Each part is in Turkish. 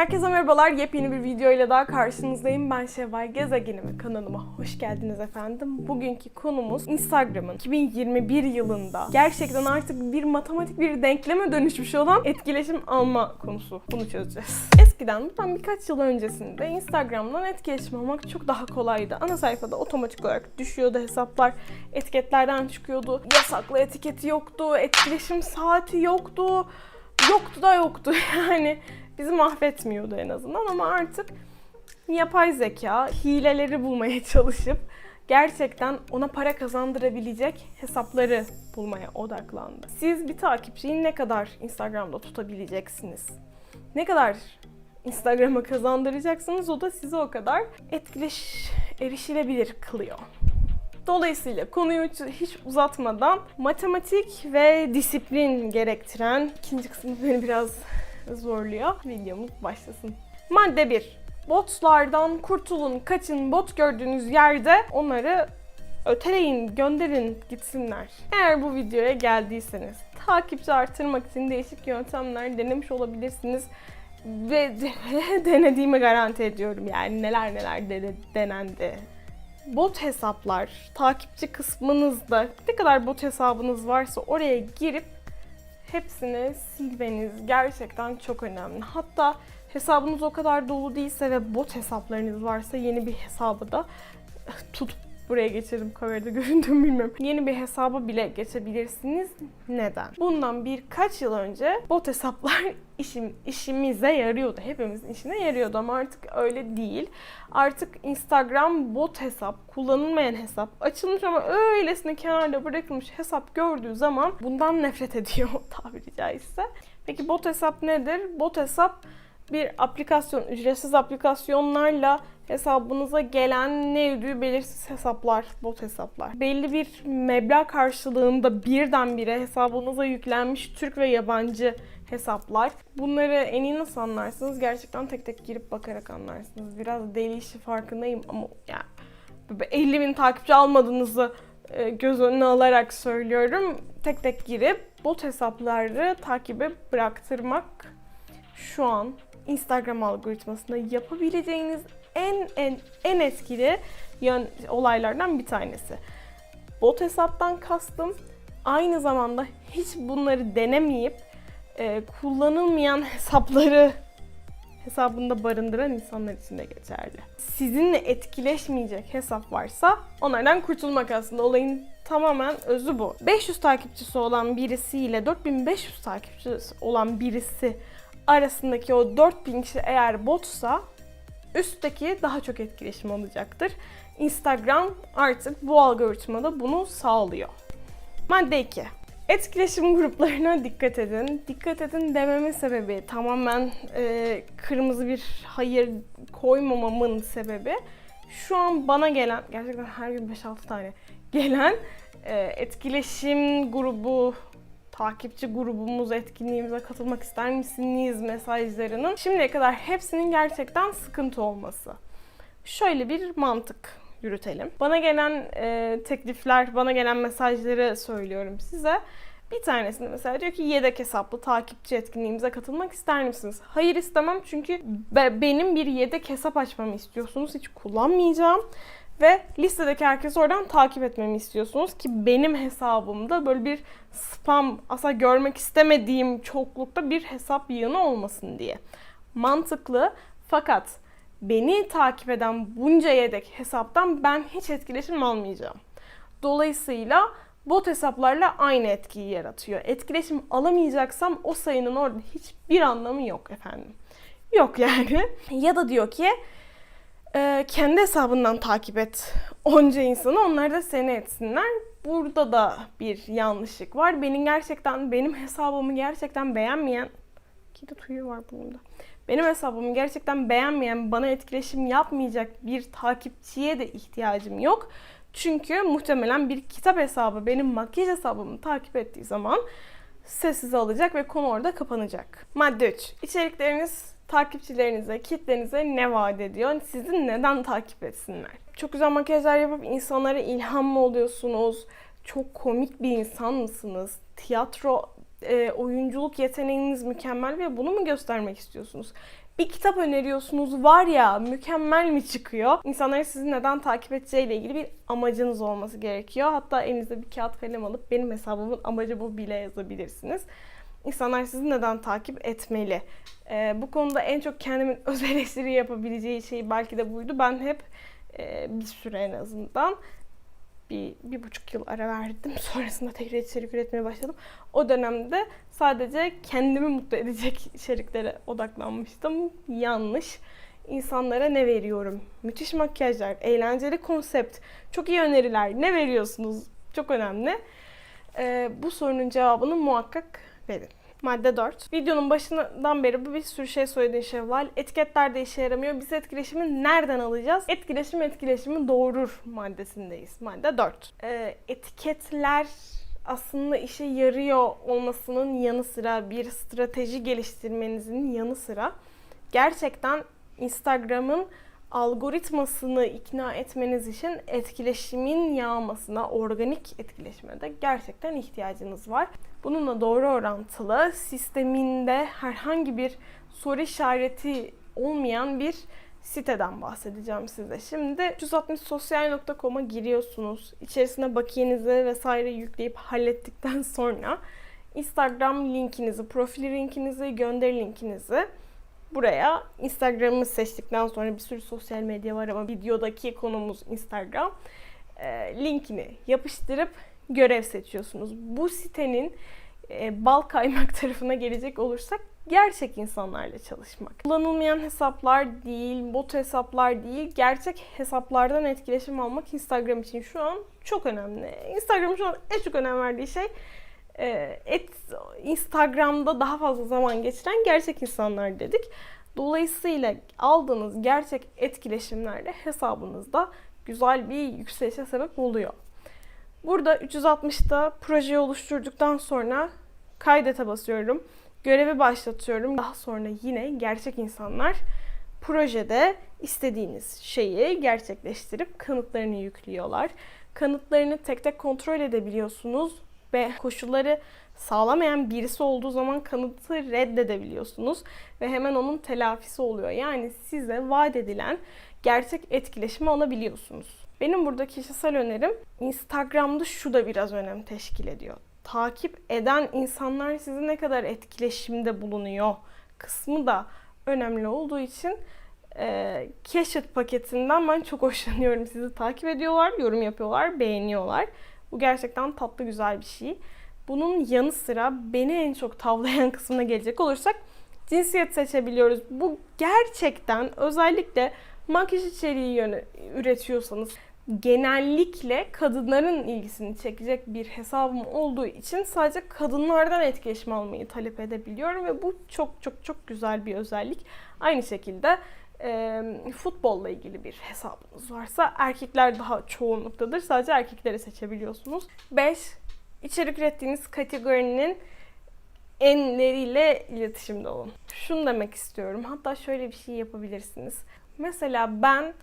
Herkese merhabalar. Yepyeni bir video ile daha karşınızdayım. Ben Şevval Gezegenimi kanalıma hoş geldiniz efendim. Bugünkü konumuz Instagram'ın 2021 yılında gerçekten artık bir matematik bir denkleme dönüşmüş olan etkileşim alma konusu. Bunu çözeceğiz. Eskiden bundan birkaç yıl öncesinde Instagram'dan etkileşim almak çok daha kolaydı. Ana sayfada otomatik olarak düşüyordu hesaplar. Etiketlerden çıkıyordu. Yasaklı etiketi yoktu. Etkileşim saati yoktu. Yoktu da yoktu yani bizi mahvetmiyordu en azından ama artık yapay zeka hileleri bulmaya çalışıp gerçekten ona para kazandırabilecek hesapları bulmaya odaklandı. Siz bir takipçiyi ne kadar Instagram'da tutabileceksiniz? Ne kadar Instagram'a kazandıracaksınız o da sizi o kadar etkileş erişilebilir kılıyor. Dolayısıyla konuyu hiç uzatmadan matematik ve disiplin gerektiren ikinci kısmı beni biraz zorluyor. Videomuz başlasın. Madde 1. Botlardan kurtulun, kaçın. Bot gördüğünüz yerde onları öteleyin, gönderin gitsinler. Eğer bu videoya geldiyseniz takipçi artırmak için değişik yöntemler denemiş olabilirsiniz. Ve denediğimi garanti ediyorum yani neler neler dene- denendi bot hesaplar, takipçi kısmınızda ne kadar bot hesabınız varsa oraya girip hepsini silmeniz gerçekten çok önemli. Hatta hesabınız o kadar dolu değilse ve bot hesaplarınız varsa yeni bir hesabı da tutup buraya geçirdim kamerada göründüğümü bilmiyorum. Yeni bir hesaba bile geçebilirsiniz. Neden? Bundan birkaç yıl önce bot hesaplar işim, işimize yarıyordu. Hepimizin işine yarıyordu ama artık öyle değil. Artık Instagram bot hesap, kullanılmayan hesap, açılmış ama öylesine kenarda bırakılmış hesap gördüğü zaman bundan nefret ediyor tabiri caizse. Peki bot hesap nedir? Bot hesap bir aplikasyon, ücretsiz aplikasyonlarla hesabınıza gelen ne ödüğü belirsiz hesaplar, bot hesaplar. Belli bir meblağ karşılığında birdenbire hesabınıza yüklenmiş Türk ve yabancı hesaplar. Bunları en iyi nasıl anlarsınız? Gerçekten tek tek girip bakarak anlarsınız. Biraz deli işi farkındayım ama yani 50 bin takipçi almadığınızı e, göz önüne alarak söylüyorum. Tek tek girip bot hesapları takibe bıraktırmak şu an Instagram algoritmasında yapabileceğiniz en en en etkili yön olaylardan bir tanesi. Bot hesaptan kastım aynı zamanda hiç bunları denemeyip e, kullanılmayan hesapları hesabında barındıran insanlar için de geçerli. Sizinle etkileşmeyecek hesap varsa onlardan kurtulmak aslında olayın tamamen özü bu. 500 takipçisi olan birisiyle 4500 takipçisi olan birisi arasındaki o 4000 kişi eğer botsa üstteki daha çok etkileşim alacaktır. Instagram artık bu algoritmada bunu sağlıyor. Madde 2. Etkileşim gruplarına dikkat edin. Dikkat edin dememin sebebi tamamen e, kırmızı bir hayır koymamamın sebebi şu an bana gelen, gerçekten her gün 5-6 tane gelen e, etkileşim grubu takipçi grubumuz, etkinliğimize katılmak ister misiniz mesajlarının şimdiye kadar hepsinin gerçekten sıkıntı olması. Şöyle bir mantık yürütelim. Bana gelen e, teklifler, bana gelen mesajları söylüyorum size. Bir tanesinde mesela diyor ki yedek hesaplı takipçi etkinliğimize katılmak ister misiniz? Hayır istemem çünkü be, benim bir yedek hesap açmamı istiyorsunuz. Hiç kullanmayacağım. Ve listedeki herkesi oradan takip etmemi istiyorsunuz ki benim hesabımda böyle bir spam asla görmek istemediğim çoklukta bir hesap yığını olmasın diye. Mantıklı fakat beni takip eden bunca yedek hesaptan ben hiç etkileşim almayacağım. Dolayısıyla bot hesaplarla aynı etkiyi yaratıyor. Etkileşim alamayacaksam o sayının orada hiçbir anlamı yok efendim. Yok yani. Ya da diyor ki e, kendi hesabından takip et onca insanı onlar da seni etsinler. Burada da bir yanlışlık var. Benim gerçekten benim hesabımı gerçekten beğenmeyen ki de tüyü var bunda. Benim hesabımı gerçekten beğenmeyen, bana etkileşim yapmayacak bir takipçiye de ihtiyacım yok. Çünkü muhtemelen bir kitap hesabı benim makyaj hesabımı takip ettiği zaman sessiz alacak ve konu orada kapanacak. Madde 3. İçerikleriniz takipçilerinize, kitlenize ne vaat ediyor? Sizi neden takip etsinler? Çok güzel makyajlar yapıp insanlara ilham mı oluyorsunuz? Çok komik bir insan mısınız? Tiyatro, e, oyunculuk yeteneğiniz mükemmel ve bunu mu göstermek istiyorsunuz? bir kitap öneriyorsunuz var ya mükemmel mi çıkıyor? İnsanların sizi neden takip edeceğiyle ilgili bir amacınız olması gerekiyor. Hatta elinizde bir kağıt kalem alıp benim hesabımın amacı bu bile yazabilirsiniz. İnsanlar sizi neden takip etmeli? Ee, bu konuda en çok kendimin öz eleştiri yapabileceği şey belki de buydu. Ben hep e, bir süre en azından bir, bir buçuk yıl ara verdim. Sonrasında tekrar içerik üretmeye başladım. O dönemde sadece kendimi mutlu edecek içeriklere odaklanmıştım. Yanlış. İnsanlara ne veriyorum? Müthiş makyajlar, eğlenceli konsept, çok iyi öneriler. Ne veriyorsunuz? Çok önemli. Ee, bu sorunun cevabını muhakkak verin. Madde 4. Videonun başından beri bu bir sürü şey söylediğin şey var. Etiketler de işe yaramıyor. Biz etkileşimi nereden alacağız? Etkileşim etkileşimi doğurur maddesindeyiz. Madde 4. Ee, etiketler aslında işe yarıyor olmasının yanı sıra bir strateji geliştirmenizin yanı sıra gerçekten Instagram'ın algoritmasını ikna etmeniz için etkileşimin yağmasına, organik etkileşime de gerçekten ihtiyacınız var. Bununla doğru orantılı sisteminde herhangi bir soru işareti olmayan bir siteden bahsedeceğim size. Şimdi 360sosyal.com'a giriyorsunuz. İçerisine bakiyenizi vesaire yükleyip hallettikten sonra Instagram linkinizi, profil linkinizi, gönderi linkinizi buraya Instagram'ı seçtikten sonra bir sürü sosyal medya var ama videodaki konumuz Instagram. E, linkini yapıştırıp görev seçiyorsunuz. Bu sitenin e, bal kaymak tarafına gelecek olursak gerçek insanlarla çalışmak. Kullanılmayan hesaplar değil, bot hesaplar değil, gerçek hesaplardan etkileşim almak Instagram için şu an çok önemli. Instagram şu an en çok önem verdiği şey et, Instagram'da daha fazla zaman geçiren gerçek insanlar dedik. Dolayısıyla aldığınız gerçek etkileşimlerle hesabınızda güzel bir yükselişe sebep oluyor. Burada 360'da projeyi oluşturduktan sonra kaydete basıyorum. Görevi başlatıyorum. Daha sonra yine gerçek insanlar projede istediğiniz şeyi gerçekleştirip kanıtlarını yüklüyorlar. Kanıtlarını tek tek kontrol edebiliyorsunuz ve koşulları sağlamayan birisi olduğu zaman kanıtı reddedebiliyorsunuz ve hemen onun telafisi oluyor. Yani size vaat edilen gerçek etkileşimi alabiliyorsunuz. Benim burada kişisel önerim Instagram'da şu da biraz önem teşkil ediyor. Takip eden insanlar sizi ne kadar etkileşimde bulunuyor kısmı da önemli olduğu için e, keşfet paketinden ben çok hoşlanıyorum. Sizi takip ediyorlar, yorum yapıyorlar, beğeniyorlar. Bu gerçekten tatlı güzel bir şey. Bunun yanı sıra beni en çok tavlayan kısmına gelecek olursak cinsiyet seçebiliyoruz. Bu gerçekten özellikle makyaj içeriği yönü üretiyorsanız genellikle kadınların ilgisini çekecek bir hesabım olduğu için sadece kadınlardan etkileşim almayı talep edebiliyorum ve bu çok çok çok güzel bir özellik. Aynı şekilde e, futbolla ilgili bir hesabınız varsa erkekler daha çoğunluktadır. Sadece erkekleri seçebiliyorsunuz. 5. İçerik ürettiğiniz kategorinin enleriyle iletişimde olun. Şunu demek istiyorum. Hatta şöyle bir şey yapabilirsiniz. Mesela ben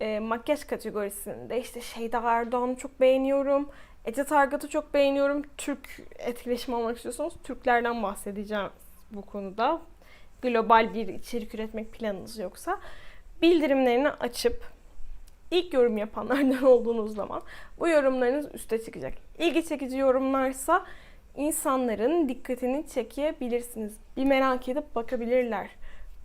e, makyaj kategorisinde işte Şeyda Erdoğan'ı çok beğeniyorum. Ece Targat'ı çok beğeniyorum. Türk etkileşim almak istiyorsanız Türklerden bahsedeceğim bu konuda. Global bir içerik üretmek planınız yoksa bildirimlerini açıp ilk yorum yapanlardan olduğunuz zaman bu yorumlarınız üste çıkacak. İlgi çekici yorumlarsa insanların dikkatini çekebilirsiniz. Bir merak edip bakabilirler.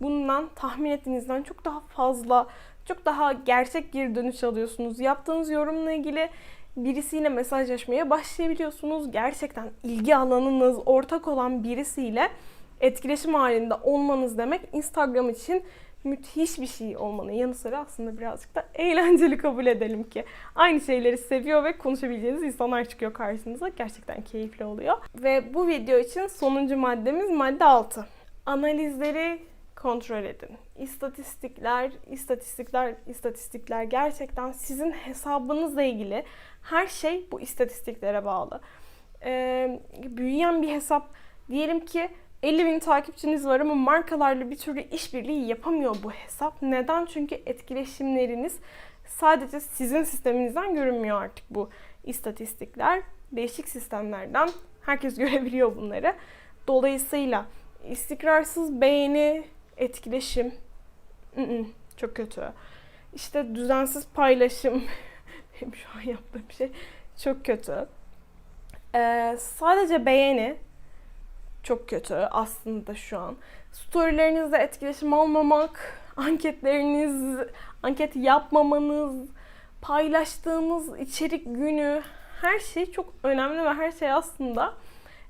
Bundan tahmin ettiğinizden çok daha fazla, çok daha gerçek geri dönüş alıyorsunuz. Yaptığınız yorumla ilgili birisiyle mesajlaşmaya başlayabiliyorsunuz. Gerçekten ilgi alanınız ortak olan birisiyle etkileşim halinde olmanız demek Instagram için müthiş bir şey olmanın yanı sıra aslında birazcık da eğlenceli kabul edelim ki. Aynı şeyleri seviyor ve konuşabileceğiniz insanlar çıkıyor karşınıza. Gerçekten keyifli oluyor. Ve bu video için sonuncu maddemiz madde 6. Analizleri kontrol edin. İstatistikler, istatistikler, istatistikler gerçekten sizin hesabınızla ilgili her şey bu istatistiklere bağlı. Ee, büyüyen bir hesap diyelim ki 50 bin takipçiniz var ama markalarla bir türlü işbirliği yapamıyor bu hesap. Neden? Çünkü etkileşimleriniz sadece sizin sisteminizden görünmüyor artık bu istatistikler. Değişik sistemlerden herkes görebiliyor bunları. Dolayısıyla istikrarsız beğeni etkileşim ı-ı, çok kötü. İşte düzensiz paylaşım benim şu an yaptığım şey çok kötü. Ee, sadece beğeni çok kötü aslında şu an. Storylerinizde etkileşim almamak, anketleriniz, anket yapmamanız, paylaştığınız içerik günü her şey çok önemli ve her şey aslında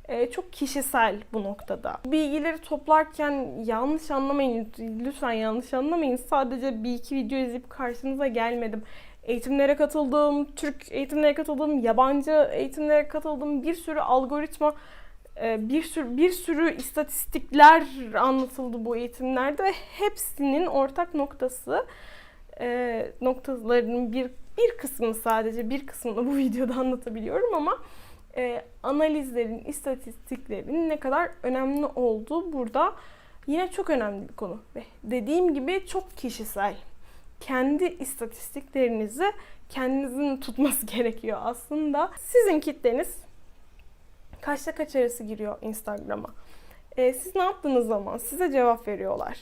e, çok kişisel bu noktada. Bilgileri toplarken yanlış anlamayın, lütfen yanlış anlamayın. Sadece bir iki video izleyip karşınıza gelmedim. Eğitimlere katıldım, Türk eğitimlere katıldım, yabancı eğitimlere katıldım. Bir sürü algoritma, bir sürü bir sürü istatistikler anlatıldı bu eğitimlerde ve hepsinin ortak noktası e, noktalarının bir bir kısmını sadece bir kısmını bu videoda anlatabiliyorum ama e, analizlerin, istatistiklerin ne kadar önemli olduğu burada yine çok önemli bir konu. Ve dediğim gibi çok kişisel. Kendi istatistiklerinizi kendinizin tutması gerekiyor aslında. Sizin kitleniz kaçta kaç arası giriyor Instagram'a? E, siz ne yaptığınız zaman size cevap veriyorlar.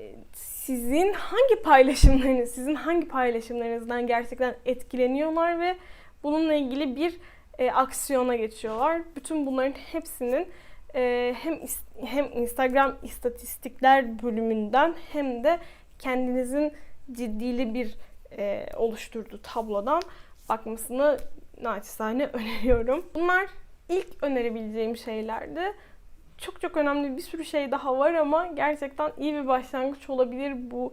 E, sizin hangi paylaşımlarınız, sizin hangi paylaşımlarınızdan gerçekten etkileniyorlar ve bununla ilgili bir e, aksiyona geçiyorlar. Bütün bunların hepsinin e, hem hem Instagram istatistikler bölümünden hem de kendinizin ciddili bir e, oluşturduğu tablodan bakmasını naçizane öneriyorum. Bunlar ilk önerebileceğim şeylerdi. Çok çok önemli bir sürü şey daha var ama gerçekten iyi bir başlangıç olabilir bu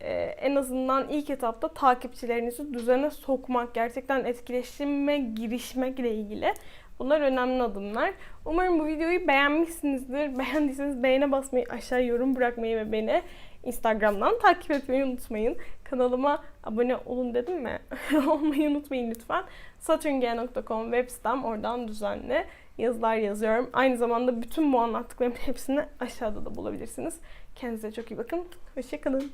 e, en azından ilk etapta takipçilerinizi düzene sokmak, gerçekten etkileşime girişmekle ilgili. Bunlar önemli adımlar. Umarım bu videoyu beğenmişsinizdir. Beğendiyseniz beğene basmayı, aşağı yorum bırakmayı ve beni Instagram'dan takip etmeyi unutmayın. Kanalıma abone olun dedim mi? Olmayı unutmayın lütfen. saturngea.com web sitem oradan düzenli yazılar yazıyorum. Aynı zamanda bütün bu anlattıklarımın hepsini aşağıda da bulabilirsiniz. Kendinize çok iyi bakın. Hoşçakalın.